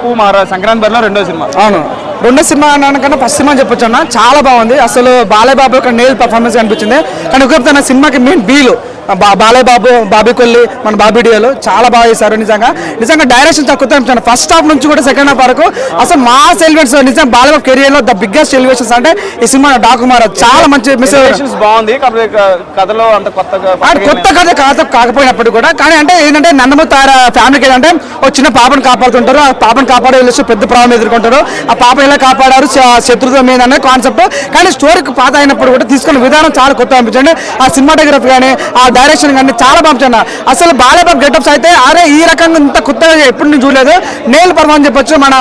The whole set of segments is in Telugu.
డాకు మహారాజ్ సంక్రాంతి బరిలో రెండో సినిమా అవును రెండో సినిమా అన్నాకన్నా ఫస్ట్ సినిమా చెప్పొచ్చు అన్న. చాలా బాగుంది. అసలు బాలయ్య బాబు యొక్క నేల్ పర్ఫార్మెన్స్ అనిపించింది కానీ ఒక తన సినిమాకి మెయిన్ బీలు బా బాబు కొల్లి మన బాబీ డియోలు చాలా బాగా చేశారు నిజంగా. నిజంగా డైరెక్షన్ కొత్త అనిపించాను ఫస్ట్ హాఫ్ నుంచి కూడా సెకండ్ హాఫ్ వరకు అసలు మాస్ ఎలివేషన్స్ నిజంగా బాలయ్య బాబు కెరియర్లో ద బిగ్గెస్ట్ ఎలివేషన్స్ అంటే ఈ సినిమా డాకుమార్ చాలా మంచి మెసేజ్ బాగుంది. కథలో అంత కొత్తగా ఆ కొత్త కథ కాదు కాకపోయినప్పుడు కూడా. కానీ అంటే ఏంటంటే నందమూరి తార ఫ్యామిలీకి ఏంటంటే ఒక చిన్న పాపను కాపాడుతుంటారు. ఆ పాపను కాపాడే పెద్ద ప్రాబ్లం ఎదుర్కొంటారు. ఆ పాప ఎలా కాపాడారు? శ- శత్రుత్వం మీద అనే కాన్సెప్ట్ కానీ స్టోరీకి పాత అయినప్పుడు కూడా తీసుకున్న విధానం చాలా కొత్త అనిపించండి ఆ సినిమాటోగ్రఫీ కానీ ఆ డైరెక్షన్ కానీ చాలా పంపించండి అసలు బాలబాబు గెటప్స్ అయితే అరే ఈ రకంగా ఇంత కొత్తగా ఎప్పుడు నేను చూడలేదు. నేల్ పర్వం చెప్పొచ్చు మన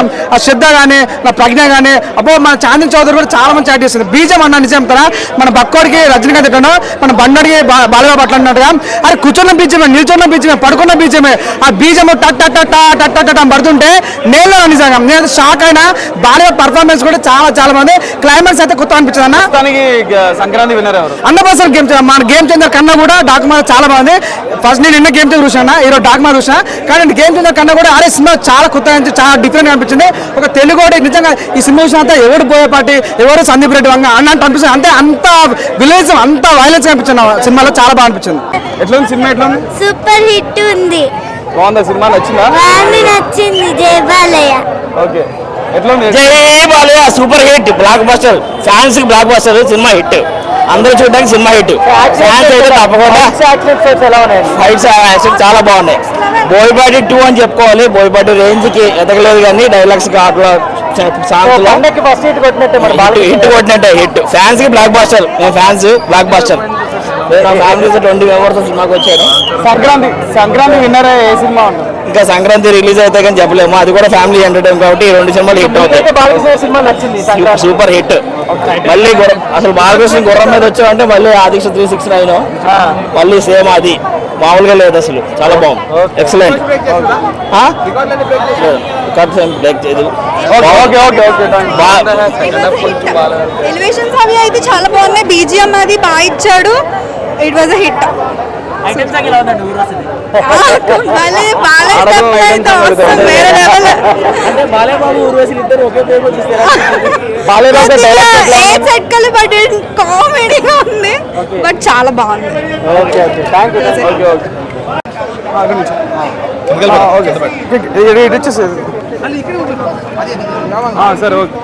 శ్రద్ధ కానీ మన ప్రజ్ఞ కానీ అబ్బో మన చాందిని చౌదరి కూడా చాలా మంచి యాక్ట్ చేస్తుంది బీజం అన్న నిజం తన మన బక్కోడికి రజనీకాంత్ ఎట్లా మన బండడికి బాలబాబు అట్లా అన్నట్టుగా అరే కూర్చున్న బీజమే నిల్చున్న బీజమే పడుకున్న బీజమే ఆ బీజము టట్ టట్ టట్ టట్ టట్ పడుతుంటే నేల నిజంగా నేను షాక్ అయినా బాలబాబు పర్ఫార్మెన్స్ కూడా చాలా చాలా బాగుంది. క్లైమాక్స్ అయితే కొత్త అనిపించింది అన్న. సంక్రాంతి విన్నర్ ఎవరు? గేమ్ మన గేమ్ చేంజర్ కన్నా కూడా డాక్మార్ చాలా బాగుంది. ఫస్ట్ నేను నిన్న గేమ్ చేంజర్ చూసాను ఈరోజు డాక్మార్ చూసా కానీ గేమ్ చేంజర్ కన్నా కూడా అరే సినిమా చాలా కొత్త చాలా డిఫరెంట్ అనిపించింది. ఒక తెలుగు నిజంగా ఈ సినిమా చూసిన అంతా ఎవరు బోయపాటి ఎవరు సందీప్ రెడ్డి వంగ అన్నట్టు అనిపిస్తుంది. అంటే అంత విలేజ్ అంత వైలెన్స్ అనిపించింది సినిమాలో చాలా బాగా అనిపించింది. ఎట్లా ఉంది సినిమా ఎట్లా సూపర్ హిట్ ఉంది. బాగుందా సినిమా? నచ్చిందా? నచ్చింది Jai Balayya okay. Jai Balayya super hit blockbuster ఫ్యాన్స్కి బ్లాక్ బస్టర్ సినిమా హిట్. అందరూ చూడడానికి సినిమా హిట్. ఫ్యాన్స్ అయితే తప్పకుండా ఫైట్స్ యాక్షన్ చాలా బాగున్నాయి. బోయపాటి టూ అని చెప్పుకోవాలి. బోయపాటి రేంజ్కి ఎదగలేదు కానీ డైలాగ్స్ అట్లా సాంగ్స్లో హిట్ కొట్టినట్టే హిట్ ఫ్యాన్స్కి బ్లాక్ బస్టర్ మేము ఫ్యాన్స్ బ్లాక్ బస్టర్ నా ఫ్యామిలీ ట్వంటీ మెంబర్స్ సినిమాకి వచ్చారు. సంక్రాంతి సంక్రాంతి విన్నర్ ఏ సినిమా ఇంకా సంక్రాంతి రిలీజ్ అయితే కానీ చెప్పలేము. అది కూడా ఫ్యామిలీ ఎంటర్టైన్ కాబట్టి ఈ రెండు సినిమాలు హిట్ అవుతాయి. సినిమా నచ్చింది సూపర్- సూపర్ హిట్ మళ్ళీ అసలు బాలకృష్ణ గుర్రం మీద వచ్చామంటే మళ్ళీ ఆదిక్ష త్రీ సిక్స్ నైన్ మళ్ళీ సేమ్ అది. మామూలుగా లేదు అసలు. చాలా బాగుంది. ఎక్సలెంట్ కట్ బ్రేక్ చేయదు ఎలివేషన్స్ అవి అయితే చాలా బాగున్నాయి. బీజిఎం అది బాగా ఇచ్చాడు. ఇట్ వాజ్ హిట్ కామెడీగా ఉంది బట్ చాలా బాగుంది సరే okay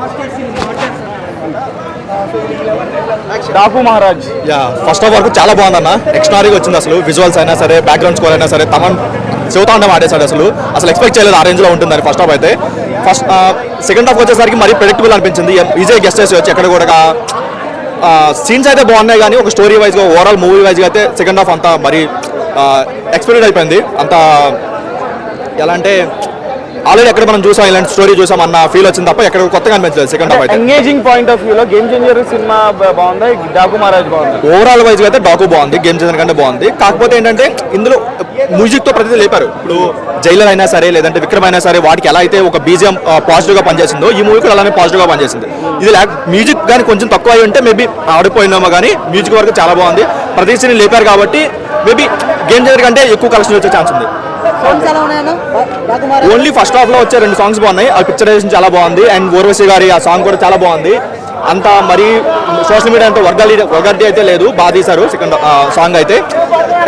Daaku Maharaaj. Yeah first half వరకు చాలా బాగుందన్న. ఎక్స్ట్రారీగా వచ్చింది అసలు. విజువల్స్ అయినా సరే బ్యాక్గ్రౌండ్ స్కోర్ అయినా సరే తమన్ శివతాండం ఆడేశాడు అసలు. అసలు ఎక్స్పెక్ట్ చేయలేదు ఆ రేంజ్లో ఉంటుందని ఫస్ట్ హాఫ్ అయితే. ఫస్ట్ సెకండ్ హాఫ్ వచ్చేసరికి మరీ ప్రెడిక్టబుల్ అనిపించింది. ఈజీ గెస్ట్ చేసి వచ్చి ఎక్కడ కూడా సీన్స్ అయితే బాగున్నాయి కానీ ఒక స్టోరీ వైజ్గా ఓవరాల్ మూవీ వైజ్గా అయితే సెకండ్ హాఫ్ అంతా మరీ ఎక్స్పెక్టెడ్ అయిపోయింది. అంత ఎలా అంటే ఆల్రెడీ ఎక్కడ మనం చూసాం ఇలాంటి స్టోరీ చూసాం అన్న ఫీల్ వచ్చింది తప్ప ఎక్కడ కొత్తగా అనిపించలేదు సెకండ్ హాఫ్ అయితే. ఎంగేజింగ్ పాయింట్ ఆఫ్ వ్యూలో గేమ్ చేంజర్ సినిమా బాగుందా? డాకు మహారాజ్ బాగుందా? ఓవరాల్ వైజ్ అయితే డాకు బాగుంది గేమ్ చేసిన కంటే బాగుంది. కాకపోతే ఏంటంటే ఇందులో మ్యూజిక్తో ప్రతిదీ లేపారు. ఇప్పుడు జైలర్ అయినా సరే లేదంటే విక్రమ్ అయినా సరే వాటికి ఎలా అయితే ఒక బీజిఎం పాజిటివ్గా పనిచేసిందో ఈ మూవీ కూడా అలానే పాజిటివ్గా పనిచేసింది. ఇది మ్యూజిక్ కానీ కొంచెం తక్కువ అయి ఉంటే మేబీ ఆడిపోయినామో కానీ మ్యూజిక్ వరకు చాలా బాగుంది. ప్రతి సీన్ లేపారు కాబట్టి మేబీ గేమ్ చేంజర్ కంటే ఎక్కువ కలెక్షన్ వచ్చే ఛాన్స్ ఉంది. ఓన్లీ ఫస్ట్ హాఫ్లో వచ్చే రెండు సాంగ్స్ బాగున్నాయి. ఆ పిక్చరైజేషన్ చాలా బాగుంది. అండ్ ఊర్వశి గారి ఆ సాంగ్ కూడా చాలా బాగుంది. అంత మరి సోషల్ మీడియా అంతా వర్గాలి వర్గాది అయితే లేదు. బాగా తీశారు సెకండ్ సాంగ్ అయితే.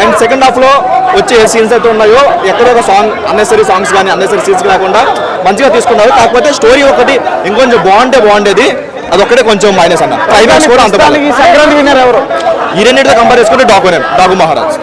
అండ్ సెకండ్ హాఫ్లో వచ్చే సీన్స్ అయితే ఉన్నాయో ఎక్కడో ఒక సాంగ్ అన్నెసరీ సాంగ్స్ కానీ అన్నెసరీ సీన్స్ కాకుండా మంచిగా తీసుకున్నారు. కాకపోతే స్టోరీ ఒకటి ఇంకొంచెం బాగుంటే బాగుండేది. అదొక్కటే కొంచెం మైనస్ అన్న. క్లైమాక్స్ కూడా అంత ఈ రెండింటితో కంపేర్ చేసుకుంటే డాకు డాకు మహారాజ్.